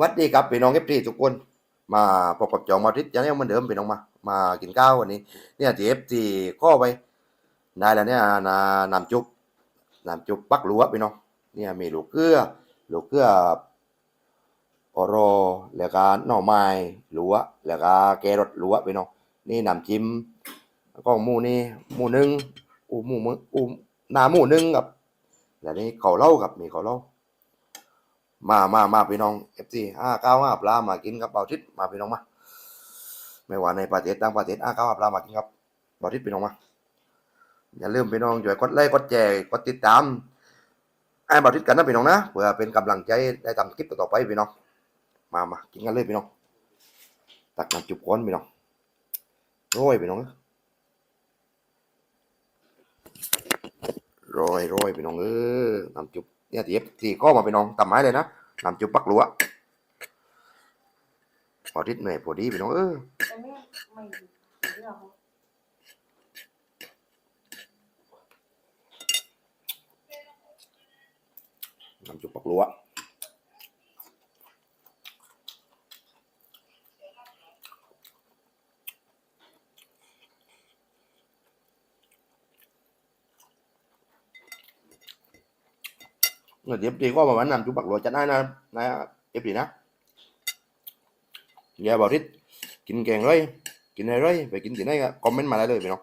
วัดดีครับพี่น้องเอฟซีทุกคน มาพบกับจองมาทิตย์ยังเหมือนเดิมพี่น้องมา มากินข้าววันนี้ เนี่ยทีเอฟซีข้อไปได้แล้วเนี่ยนาน้ำจุบน้ำจุบปักหลัวพี่น้อง เนี่ยมีลูกเกลือลูกเกลือออรแล้วก็หน่อไม้หลัวแล้วก็แกรดหลัวพี่น้อง นี่น้ำจิ้มแล้วก็หมูนี่หมูหนึ่งอูหมูมึงอูหนาหมูหนึ่งกับแล้วนี่เขาเล่ากับมีเขาเล่า มามามาพี่น้องเอฟซีห้าเก้าห้าปลามากินกับเบาทิศมาพี่น้องมาไม่ว่าในประเทศต่างประเทศห้าเก้าห้าปลามากินครับเบาทิศพี่น้องมาอย่าลืมพี่น้องช่วยกดไลค์กดแชร์กดติดตามไอ้เบาทิศกันนะพี่น้องนะเพื่อเป็นกำลังใจได้ทำคลิปต่อไปพี่น้องมามากินกันเลยพี่น้องตักน้ำจุบก้อนพี่น้องโรยพี่น้องนะโรยโรยพี่น้องเออน้ำจุบ เนี่ยตีตีข้อมาเป็น้องตำไม้เลยนะนำจุบปักหลัวพอทิศเหนื่อยพอดีไปน้องเออแต่แม่ไม่เรื่องเขานำจุบปักหลัว เดี๋ยวตีก็ประมาณน้ำจุบปักหลัวจะได้นะนะเอฟดีนะอย่าบอกทิศกินแกงเลยกินอะไรเลยไปกินที่ไหนก็คอมเมนต์มาได้เลยพี่น้อง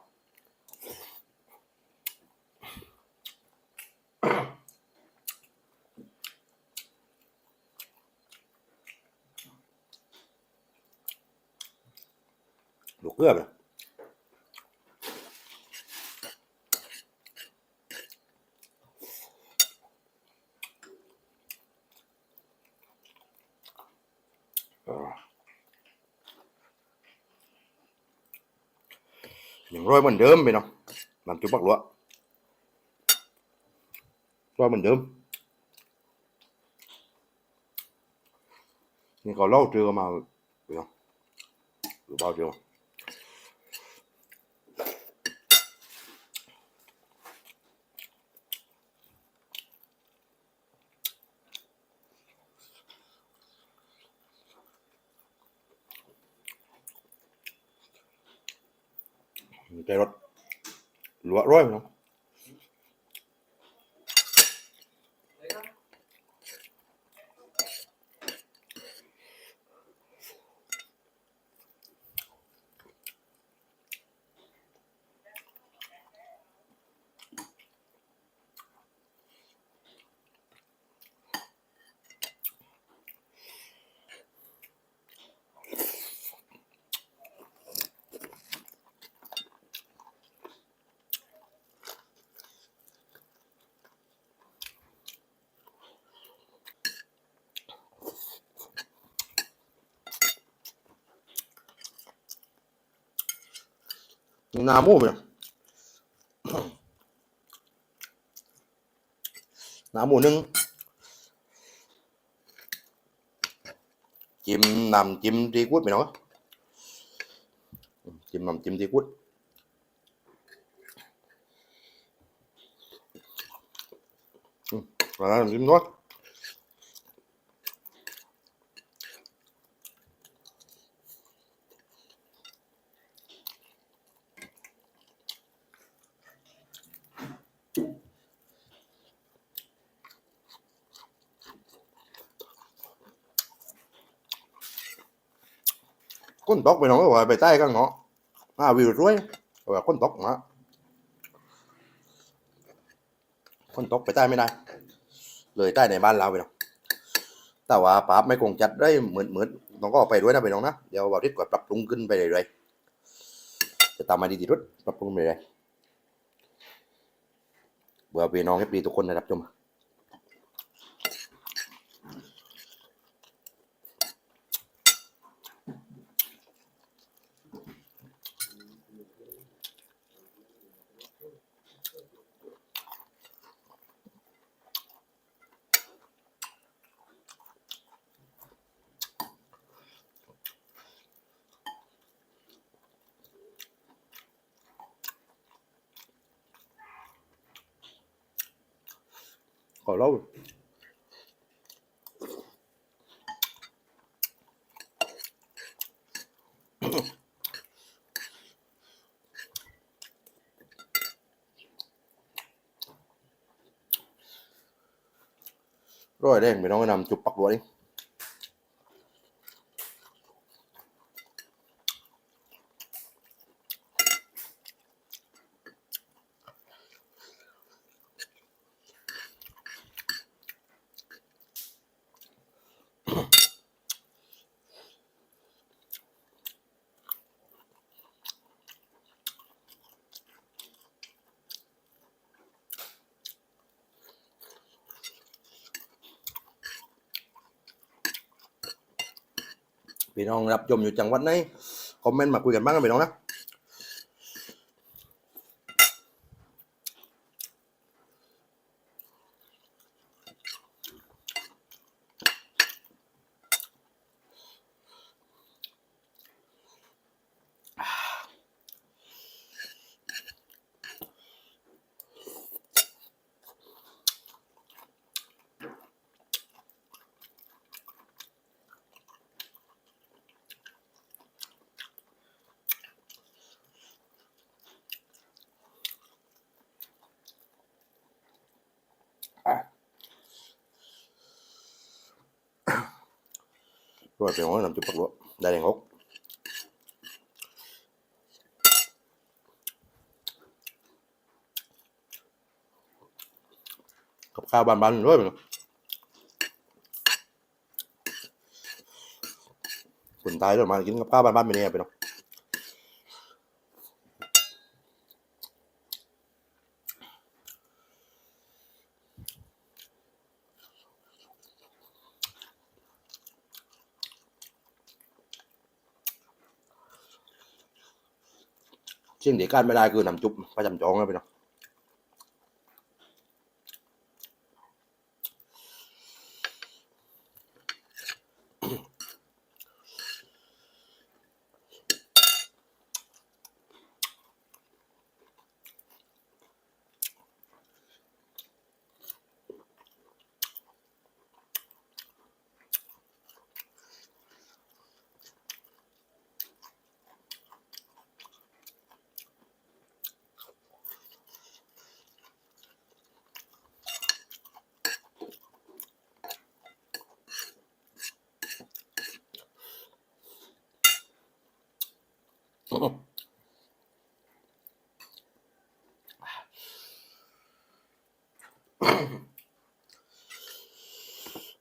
ลูกเกลือไปยั งร้อยเหมือนเดิมไปเนาะน้ำจุบปักหลวร้อยเหมือนเดิม นี่เขาเล่าเจอมาไปเนาะหรือเปล่าเจอมา ใจรถหลัวร้อยเนาะ มูมั้ยหน้าหมูหนึ่งจิ้มน้ำจิ้มซีฟู้ดไปเนาะจิ้มน้ำจิ้มซีฟู้ดอืมแล้วน้ำจิ้มด้ วย con tóc ไปน้องก็ว่าไปใต้ก็เงาะอ่าวิวสวยว่าคนตกมาคนตกไปใต้ไม่ได้ เลยใต้ในบ้านเราไปน้องแต่ว่าปราบไม่คงจัดได้เหมือนเหมือนน้องก็ไปด้วยนะไปน้องนะเดี๋ยวบาทิศก็ปรับปรุงขึ้นไปเรื่อยๆจะตามมาดีที่สุดปรับปรุงไปเรื่อยเบื่อพี่น้องให้ปีทุกคนนะครับชม ขอเล่าร้อยแดงไปน้องกระนำจุบปักรัวนี่ พี่น้องรับชมอยู่จังหวัดไหนคอมเมนต์มาคุยกันบ้างนะพี่น้องนะ ร้อยพี่น้องนำจุบปักหัวได้แรงหกกับข้าวบานๆด้วยพี่น้องคนตายด้วยมากินกับข้าวบ้านๆไปเนี่ยพี่น้อง สิ่งที่การไม่ได้คือน้ำจุ๊บประจำจองนะพี่น้องเป็ดได้ใจพี่น้องเอ้ยน้ำจุบเป็ดได้ใจเลยเมียแต่ไม่พี่น้องน้ำจุบนี่น้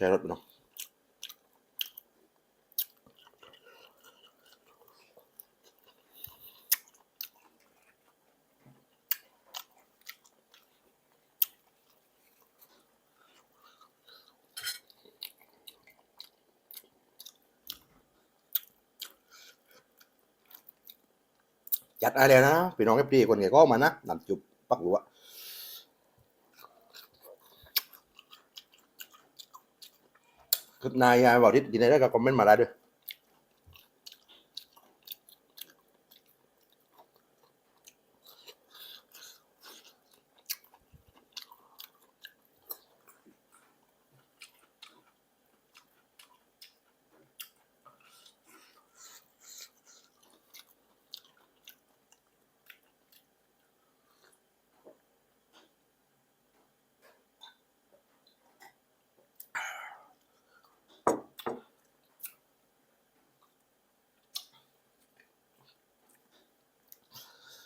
แครอทพี่น้องจัดอะไรนะพี่น้องเอฟดีคนเก่ก็มานะนำจุบปักหลัว คือนายยายบอกที่ยินได้ก็คอมเมนต์มาได้ด้วย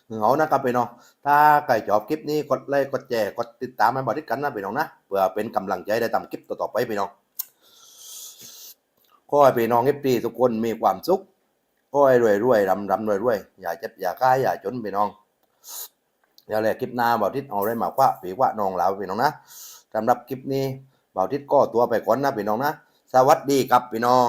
เหงานะครับพี่น้อง ถ้าใครชอบคลิปนี้กดไลค์กดแชร์กดติดตามให้บริกันนะพี่น้องนะ เพื่อเป็นกำลังใจได้ทำคลิปต่อๆไปพี่น้องขอให้พี่น้องเอฟซีทุกคนมีความสุขขอให้รวยรวยรำรำรวยรวยอย่าเจ็บอย่าก้ายอย่าจนพี่น้องเดี๋ยวเลยคลิปหน้าบ่าวทิศเอาได้มาว้าผีว้าน้องเราพี่น้องนะสำหรับคลิปนี้บ่าวทิศก็ตัวไปก่อนนะพี่น้องนะ สวัสดีครับพี่น้อง